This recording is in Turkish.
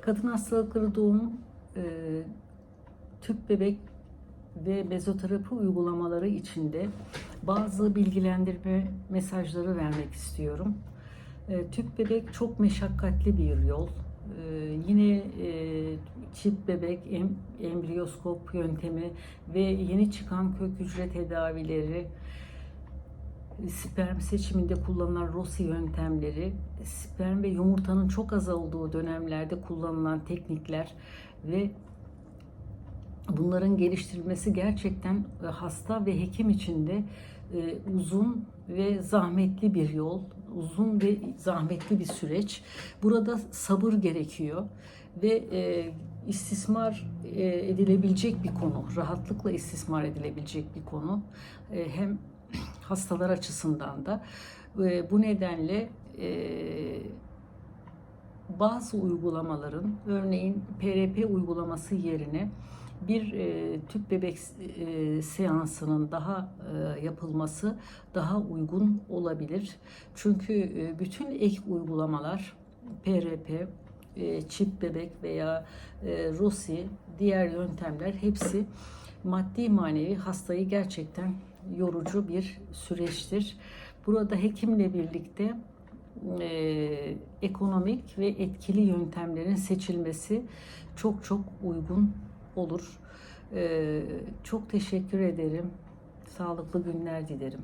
Kadın hastalıkları doğum, e, tüp bebek ve mezoterapi uygulamaları içinde bazı bilgilendirme mesajları vermek istiyorum. E, tüp bebek çok meşakkatli bir yol. E, yine e, çift bebek, em, embriyoskop yöntemi ve yeni çıkan kök hücre tedavileri, sperm seçiminde kullanılan ROSI yöntemleri, sperm ve yumurtanın çok az olduğu dönemlerde kullanılan teknikler ve bunların geliştirilmesi gerçekten e, hasta ve hekim için de e, uzun ve zahmetli bir yol, uzun ve zahmetli bir süreç. Burada sabır gerekiyor ve e, istismar edilebilecek bir konu, rahatlıkla istismar edilebilecek bir konu. Hem hastalar açısından da bu nedenle e, bazı uygulamaların örneğin PRP uygulaması yerine bir e, tüp bebek e, seansının daha e, yapılması daha uygun olabilir. Çünkü e, bütün ek uygulamalar PRP, e, çift bebek veya e, ROSI, diğer yöntemler hepsi maddi manevi hastayı gerçekten yorucu bir süreçtir. Burada hekimle birlikte e, ekonomik ve etkili yöntemlerin seçilmesi çok çok uygun olur. E, çok teşekkür ederim. Sağlıklı günler dilerim.